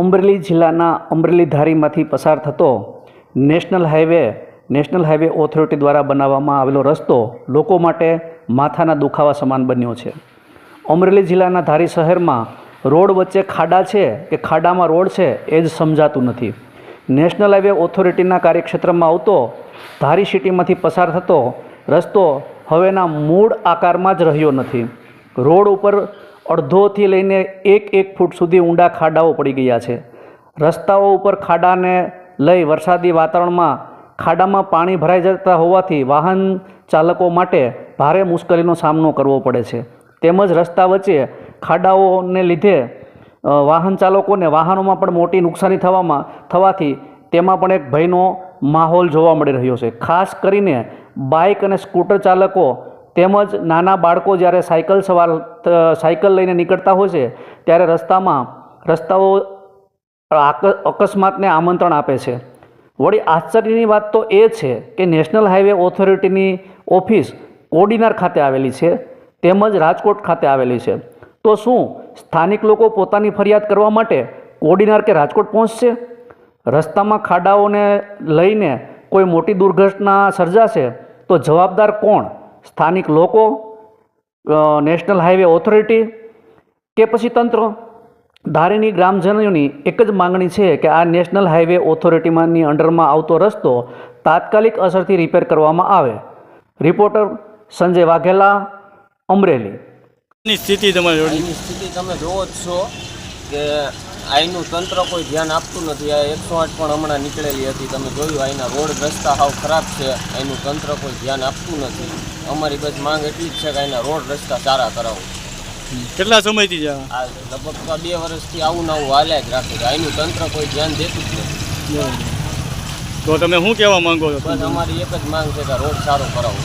અમરેલી જિલ્લાના અમરેલી ધારીમાંથી પસાર થતો national highway national highway authority દ્વારા બનાવવામાં આવેલો રસ્તો લોકો માટે માથાના દુખાવા સમાન બન્યો છે. અમરેલી જિલ્લાના ધારી શહેરમાં રોડ વચ્ચે ખાડા છે કે ખાડામાં રોડ છે એ જ સમજાતું નથી. નેશનલ હાઈવે ઓથોરિટીના કાર્યક્ષેત્રમાં આવતો ધારી સિટીમાંથી પસાર થતો રસ્તો હવેના મૂળ આકારમાં જ રહ્યો નથી. રોડ ઉપર અડધોથી લઈને એક એક ફૂટ સુધી ઊંડા ખાડાઓ પડી ગયા છે. રસ્તાઓ ઉપર ખાડાને લઈ વરસાદી વાતાવરણમાં ખાડામાં પાણી ભરાઈ જતા હોવાથી વાહન ચાલકો માટે ભારે મુશ્કેલીનો સામનો કરવો પડે છે. તેમજ રસ્તા વચ્ચે ખાડાઓને લીધે વાહન ચાલકોને વાહનોમાં પણ મોટી નુકસાની થવામાં, થવાથી તેમાં પણ એક ભયનો માહોલ જોવા મળી રહ્યો છે. ખાસ કરીને બાઇક અને સ્કૂટર ચાલકો તેમજ નાના બાળકો જ્યારે સાયકલ સવાર સાયકલ લઈને નીકળતા હોય છે, ત્યારે રસ્તામાં રસ્તાઓ અકસ્માતને આમંત્રણ આપે છે. વળી આશ્ચર્યની વાત તો એ છે કે નેશનલ હાઈવે ઓથોરિટીની ઓફિસ કોડીનાર ખાતે આવેલી છે, તેમજ રાજકોટ ખાતે આવેલી છે. તો શું સ્થાનિક લોકો પોતાની ફરિયાદ કરવા માટે કોડીનાર કે રાજકોટ પહોંચશે? રસ્તામાં ખાડાઓને લઈને કોઈ મોટી દુર્ઘટના સર્જાશે તો જવાબદાર કોણ? સ્થાનિક લોકો નેશનલ હાઈવે ઓથોરિટી કે પછી તંત્ર ધારીની ગ્રામજનોની એક જ માંગણી છે કે આ નેશનલ હાઈવે ઓથોરિટીમાંની અંડરમાં આવતો રસ્તો તાત્કાલિક અસરથી રિપેર કરવામાં આવે. રિપોર્ટર સંજય વાઘેલા અમરેલી. ની સ્થિતિ તમે સ્થિતિ તમે જોવો જ છો કે અહીંનું તંત્ર કોઈ ધ્યાન આપતું નથી. આ એકસો આઠ પણ હમણાં નીકળેલી હતી. તમે જોયું અહીંના રોડ રસ્તા હાવ ખરાબ છે. અહીંનું તંત્ર કોઈ ધ્યાન આપતું નથી. અમારી બસ માંગ એટલી જ છે કે અહીંના રોડ રસ્તા સારા કરાવો. કેટલા સમયથી આ? લગભગ તો બે વર્ષથી આવું નવું આવું હાલ્યા જ રાખે છે. અહીંનું તંત્ર કોઈ ધ્યાન દેતું જ નથી. તો તમે શું કહેવા માંગો છો? બસ અમારી એક જ માંગ છે કે રોડ સારો કરાવો.